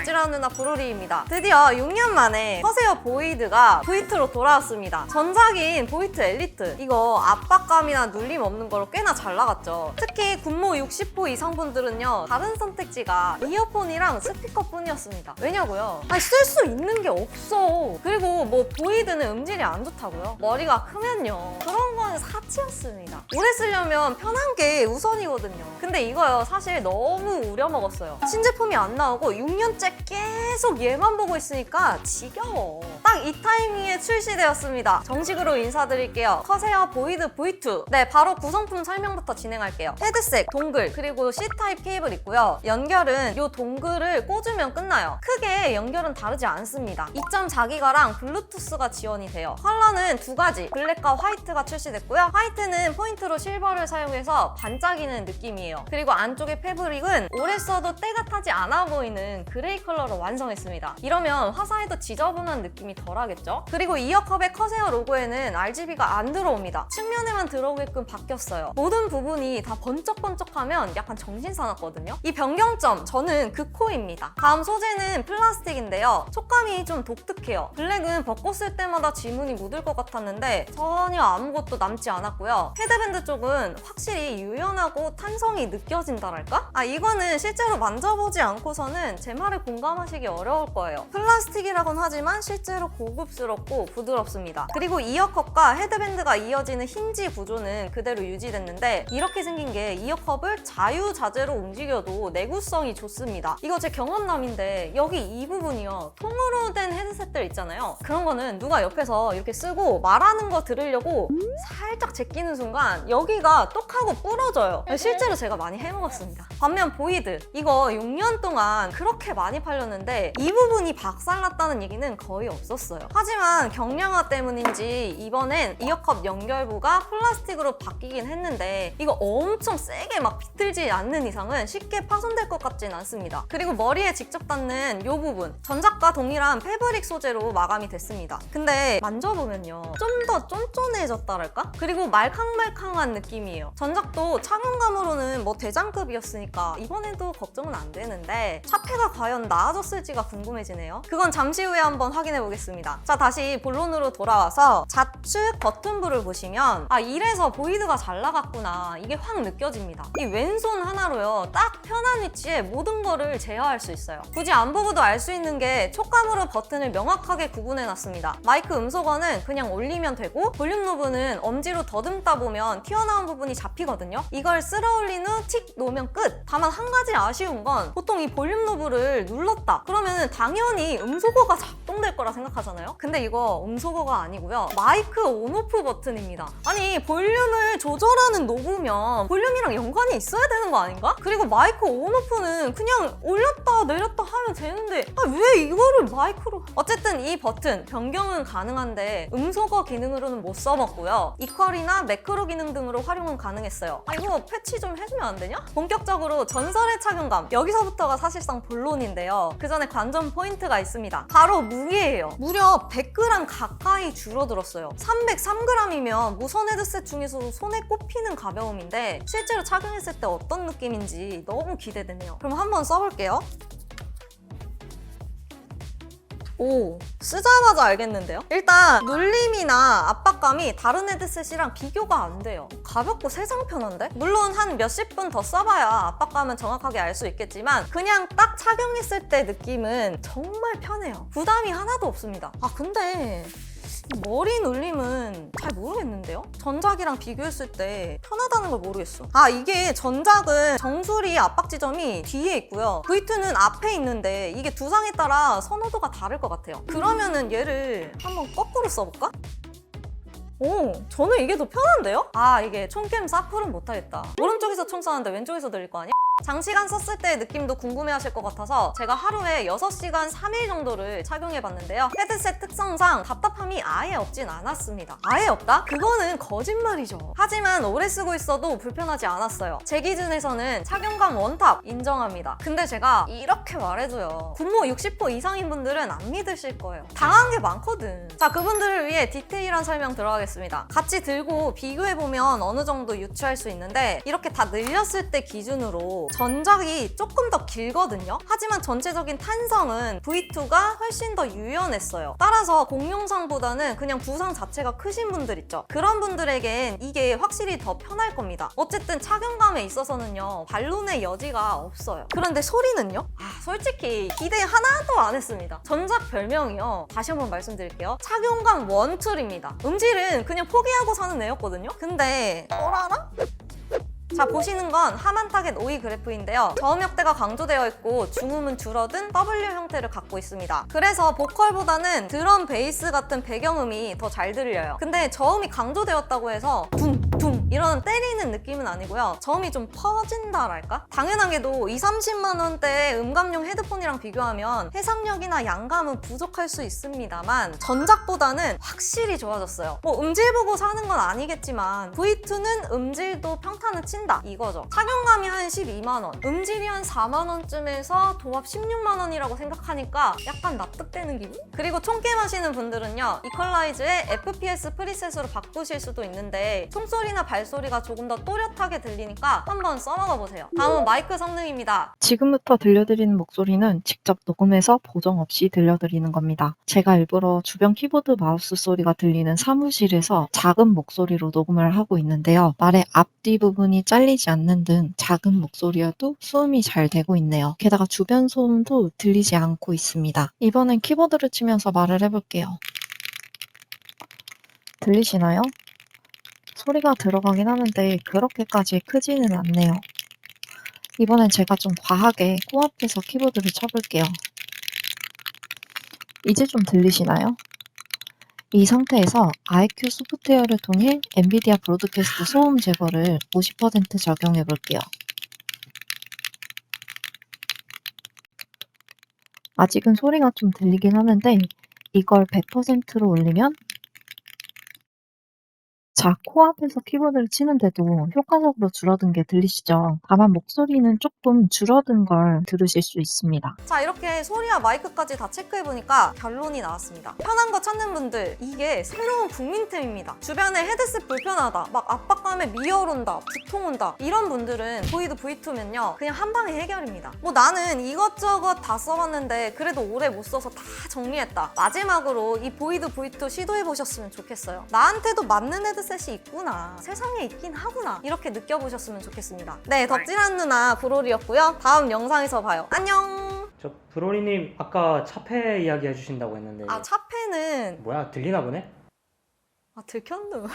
덕질하는 누나 브로리입니다. 드디어 6년 만에 커세어 보이드가 V2로 돌아왔습니다. 전작인 보이트 엘리트 이거 압박감이나 눌림 없는 걸로 꽤나 잘 나갔죠. 특히 군무 60호 이상 분들은요 다른 선택지가 이어폰이랑 스피커뿐이었습니다. 왜냐고요? 아니 쓸 수 있는 게 없어. 그리고 뭐 보이드는 음질이 안 좋다고요? 머리가 크면요 그런 건 사치였습니다. 오래 쓰려면 편한 게 우선이거든요. 근데 이거요 사실 너무 우려먹었어요. 신제품이 안 나오고 6년째 계속 얘만 보고 있으니까 지겨워. 딱 이 타이밍에 출시되었습니다. 정식으로 인사드릴게요. 커세어 보이드 V2. 네, 바로 구성품 설명부터 진행할게요. 헤드셋, 동글, 그리고 C타입 케이블 있고요. 연결은 이 동글을 꽂으면 끝나요. 크게 연결은 다르지 않습니다. 2.4기가랑 블루투스가 지원이 돼요. 컬러는 두 가지, 블랙과 화이트가 출시됐고요. 화이트는 포인트로 실버를 사용해서 반짝이는 느낌이에요. 그리고 안쪽의 패브릭은 오래 써도 때가 타지 않아 보이는 그레이 컬러로 완성했습니다. 이러면 화사해도 지저분한 느낌이 덜하겠죠? 그리고 이어컵의 커세어 로고에는 RGB가 안 들어옵니다. 측면에만 들어오게끔 바뀌었어요. 모든 부분이 다 번쩍번쩍하면 약간 정신 사납거든요. 이 변경점 저는 그 코입니다. 다음 소재는 플라스틱인데요. 촉감이 좀 독특해요. 블랙은 벗고 쓸 때마다 지문이 묻을 것 같았는데 전혀 아무것도 남지 않았고요. 헤드밴드 쪽은 확실히 유연하고 탄성이 느껴진다랄까? 아 이거는 실제로 만져보지 않고서는 제 말을 공감하시기 어려울 거예요. 플라스틱이라곤 하지만 실제로 고급스럽고 부드럽습니다. 그리고 이어컵과 헤드밴드가 이어지는 힌지 구조는 그대로 유지됐는데 이렇게 생긴 게 이어컵을 자유자재로 움직여도 내구성이 좋습니다. 이거 제 경험남인데 여기 이 부분이요. 통으로 된 헤드셋들 있잖아요. 그런 거는 누가 옆에서 이렇게 쓰고 말하는 거 들으려고 살짝 제끼는 순간 여기가 똑하고 부러져요. 실제로 제가 많이 해먹었습니다. 반면 보이드 이거 6년 동안 그렇게 많이 팔렸는데 이 부분이 박살났다는 얘기는 거의 없었어요. 하지만 경량화 때문인지 이번엔 이어컵 연결부가 플라스틱으로 바뀌긴 했는데 이거 엄청 세게 막 비틀지 않는 이상은 쉽게 파손될 것 같진 않습니다. 그리고 머리에 직접 닿는 이 부분 전작과 동일한 패브릭 소재로 마감이 됐습니다. 근데 만져보면요 좀 더 쫀쫀해졌다랄까? 그리고 말캉말캉한 느낌이에요. 전작도 착용감으로는 뭐 대장급이었으니까 이번에도 걱정은 안 되는데 차폐가 과연 나아졌을지가 궁금해지네요. 그건 잠시 후에 한번 확인해 보겠습니다. 자 다시 본론으로 돌아와서 좌측 버튼부를 보시면 아 이래서 보이드가 잘 나갔구나 이게 확 느껴집니다. 이 왼손 하나로요 딱 편한 위치에 모든 거를 제어할 수 있어요. 굳이 안 보고도 알 수 있는 게 촉감으로 버튼을 명확하게 구분해 놨습니다. 마이크 음소거는 그냥 올리면 되고 볼륨 노브는 엄지로 더듬다 보면 튀어나온 부분이 잡히거든요. 이걸 쓸어 올린 후 틱 놓으면 끝. 다만 한 가지 아쉬운 건 보통 이 볼륨 노브를 눌렀다. 그러면 당연히 음소거가 작동될 거라 생각하잖아요. 근데 이거 음소거가 아니고요. 마이크 온오프 버튼입니다. 아니 볼륨을 조절하는 노브면 볼륨이랑 연관이 있어야 되는 거 아닌가? 그리고 마이크 온오프는 그냥 올렸다 내렸다 하면 되는데. 아, 왜 이거를 마이크로? 어쨌든 이 버튼 변경은 가능한데 음소거 기능으로는 못 써먹고요. 이퀄이나 매크로 기능 등으로 활용은 가능했어요. 아 이거 패치 좀 해주면 안 되냐? 본격적으로 전설의 착용감. 여기서부터가 사실상 본론인데요. 그 전에 관전 포인트가 있습니다. 바로 무게예요. 무려 100g 가까이 줄어들었어요. 303g이면 무선 헤드셋 중에서도 손에 꼽히는 가벼움인데 실제로 착용했을 때 어떤 느낌인지 너무 기대되네요. 그럼 한번 써볼게요 오, 쓰자마자 알겠는데요? 일단 눌림이나 압박감이 다른 헤드셋이랑 비교가 안 돼요. 가볍고 세상 편한데? 물론 한 몇십 분 더 써봐야 압박감은 정확하게 알 수 있겠지만 그냥 딱 착용했을 때 느낌은 정말 편해요. 부담이 하나도 없습니다. 아 근데 이 머리 눌림은 잘 모르겠는데요? 전작이랑 비교했을 때 편하다는 걸 모르겠어. 아, 이게 전작은 정수리 압박 지점이 뒤에 있고요. V2는 앞에 있는데 이게 두상에 따라 선호도가 다를 것 같아요. 그러면은 얘를 한번 거꾸로 써볼까? 오, 저는 이게 더 편한데요? 아, 이게 총캠 사풀은 못하겠다. 오른쪽에서 총 쏘는데 왼쪽에서 들릴 거 아니야? 장시간 썼을 때의 느낌도 궁금해 하실 것 같아서 제가 하루에 6시간 3일 정도를 착용해 봤는데요. 헤드셋 특성상 답답함이 아예 없진 않았습니다. 아예 없다? 그거는 거짓말이죠. 하지만 오래 쓰고 있어도 불편하지 않았어요. 제 기준에서는 착용감 원탑 인정합니다. 근데 제가 이렇게 말해줘요. 군무 60호 이상인 분들은 안 믿으실 거예요. 당한 게 많거든. 자, 그분들을 위해 디테일한 설명 들어가겠습니다. 같이 들고 비교해보면 어느 정도 유추할 수 있는데 이렇게 다 늘렸을 때 기준으로 전작이 조금 더 길거든요. 하지만 전체적인 탄성은 V2가 훨씬 더 유연했어요. 따라서 공룡상보다는 그냥 부상 자체가 크신 분들 있죠. 그런 분들에겐 이게 확실히 더 편할 겁니다. 어쨌든 착용감에 있어서는요. 반론의 여지가 없어요. 그런데 소리는요? 아, 솔직히 기대 하나도 안 했습니다. 전작 별명이요. 다시 한번 말씀드릴게요. 착용감 원툴입니다. 음질은 그냥 포기하고 사는 애였거든요. 근데 어라라? 자 보시는 건 하만 타겟 5위 그래프인데요. 저음역대가 강조되어 있고 중음은 줄어든 W 형태를 갖고 있습니다. 그래서 보컬보다는 드럼, 베이스 같은 배경음이 더 잘 들려요. 근데 저음이 강조되었다고 해서 둥둥 이런 때리는 느낌은 아니고요. 저음이 좀 퍼진다랄까? 당연하게도 2, 30만 원대의 음감용 헤드폰이랑 비교하면 해상력이나 양감은 부족할 수 있습니다만 전작보다는 확실히 좋아졌어요. 뭐 음질 보고 사는 건 아니겠지만 V2는 음질도 평타는 친다 이거죠. 착용감이 한 12만 원, 음질이 한 4만 원쯤에서 도합 16만 원이라고 생각하니까 약간 납득되는 기분? 그리고 총게임 하시는 분들은요 이퀄라이즈의 FPS 프리셋으로 바꾸실 수도 있는데 총소리나 발 소리가 조금 더 또렷하게 들리니까 한번 써먹어 보세요. 다음은 마이크 성능입니다. 지금부터 들려드리는 목소리는 직접 녹음해서 보정 없이 들려드리는 겁니다. 제가 일부러 주변 키보드 마우스 소리가 들리는 사무실에서 작은 목소리로 녹음을 하고 있는데요. 말의 앞뒤 부분이 잘리지 않는 등 작은 목소리여도 소음이 잘 되고 있네요. 게다가 주변 소음도 들리지 않고 있습니다. 이번엔 키보드를 치면서 말을 해볼게요. 들리시나요? 소리가 들어가긴 하는데 그렇게까지 크지는 않네요. 이번엔 제가 좀 과하게 코앞에서 키보드를 쳐볼게요. 이제 좀 들리시나요? 이 상태에서 IQ 소프트웨어를 통해 엔비디아 브로드캐스트 소음 제거를 50% 적용해 볼게요. 아직은 소리가 좀 들리긴 하는데 이걸 100%로 올리면 자, 코앞에서 키보드를 치는데도 효과적으로 줄어든 게 들리시죠? 다만 목소리는 조금 줄어든 걸 들으실 수 있습니다. 자 이렇게 소리와 마이크까지 다 체크해보니까 결론이 나왔습니다. 편한 거 찾는 분들 이게 새로운 국민템입니다. 주변에 헤드셋 불편하다, 막 압박감에 미열 온다, 두통 온다 이런 분들은 보이드 V2면요 그냥 한 방에 해결입니다. 뭐 나는 이것저것 다 써봤는데 그래도 오래 못 써서 다 정리했다. 마지막으로 이 보이드 V2 시도해보셨으면 좋겠어요. 나한테도 맞는 헤드 셋이 있구나. 세상에 있긴 하구나. 이렇게 느껴보셨으면 좋겠습니다. 네, 덕질한 누나 브롤이었고요. 다음 영상에서 봐요. 안녕! 저 브로리님 아까 차폐 이야기 해주신다고 했는데 아 차페는 뭐야 들리나 보네? 아 들켰누